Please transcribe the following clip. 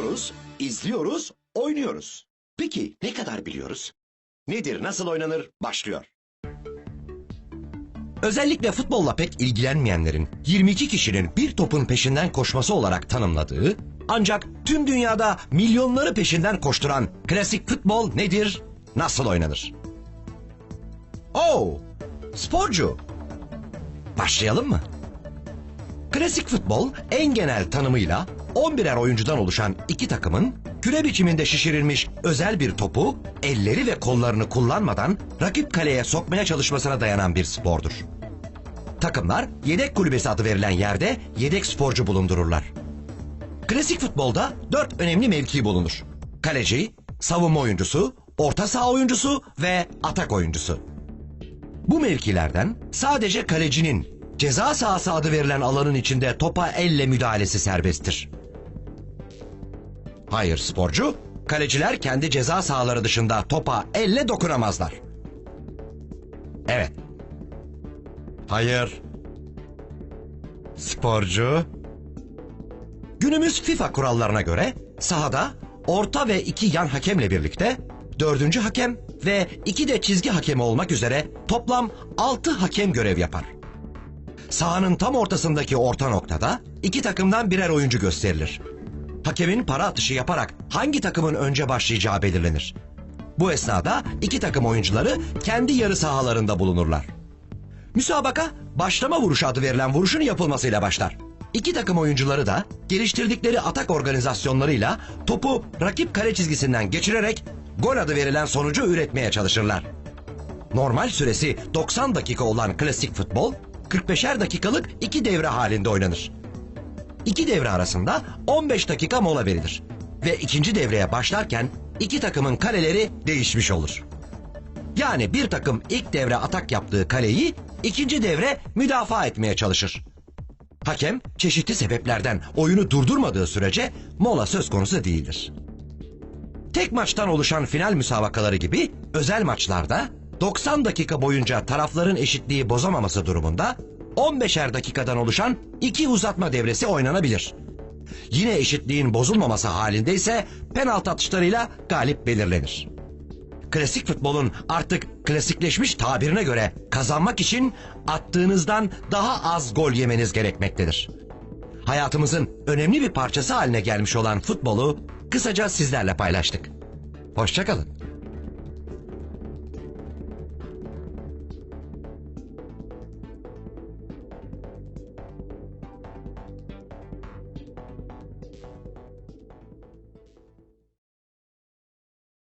Biliyoruz, izliyoruz, oynuyoruz. Peki ne kadar biliyoruz? Nedir, nasıl oynanır? Başlıyor. Özellikle futbolla pek ilgilenmeyenlerin 22 kişinin bir topun peşinden koşması olarak tanımladığı ancak tüm dünyada milyonları peşinden koşturan klasik futbol nedir, nasıl oynanır? Oo, sporcu. Başlayalım mı? Klasik futbol en genel tanımıyla 11'er oyuncudan oluşan iki takımın küre biçiminde şişirilmiş özel bir topu elleri ve kollarını kullanmadan rakip kaleye sokmaya çalışmasına dayanan bir spordur. Takımlar yedek kulübesi adı verilen yerde yedek sporcu bulundururlar. Klasik futbolda dört önemli mevki bulunur. Kaleci, savunma oyuncusu, orta saha oyuncusu ve atak oyuncusu. Bu mevkilerden sadece kalecinin ceza sahası adı verilen alanın içinde topa elle müdahalesi serbesttir. Hayır sporcu, kaleciler kendi ceza sahaları dışında topa elle dokunamazlar. Evet. Hayır. Sporcu. Günümüz FIFA kurallarına göre sahada orta ve iki yan hakemle birlikte dördüncü hakem ve iki de çizgi hakemi olmak üzere toplam altı hakem görev yapar. Sahanın tam ortasındaki orta noktada iki takımdan birer oyuncu gösterilir. Hakemin para atışı yaparak hangi takımın önce başlayacağı belirlenir. Bu esnada iki takım oyuncuları kendi yarı sahalarında bulunurlar. Müsabaka başlama vuruşu adı verilen vuruşun yapılmasıyla başlar. İki takım oyuncuları da geliştirdikleri atak organizasyonlarıyla topu rakip kale çizgisinden geçirerek gol adı verilen sonucu üretmeye çalışırlar. Normal süresi 90 dakika olan klasik futbol 45'er dakikalık iki devre halinde oynanır. İki devre arasında 15 dakika mola verilir. Ve ikinci devreye başlarken iki takımın kaleleri değişmiş olur. Yani bir takım ilk devre atak yaptığı kaleyi ikinci devre müdafaa etmeye çalışır. Hakem çeşitli sebeplerden oyunu durdurmadığı sürece mola söz konusu değildir. Tek maçtan oluşan final müsabakaları gibi özel maçlarda 90 dakika boyunca tarafların eşitliği bozamaması durumunda 15'er dakikadan oluşan iki uzatma devresi oynanabilir. Yine eşitliğin bozulmaması halinde ise penaltı atışlarıyla galip belirlenir. Klasik futbolun artık klasikleşmiş tabirine göre kazanmak için attığınızdan daha az gol yemeniz gerekmektedir. Hayatımızın önemli bir parçası haline gelmiş olan futbolu kısaca sizlerle paylaştık. Hoşçakalın.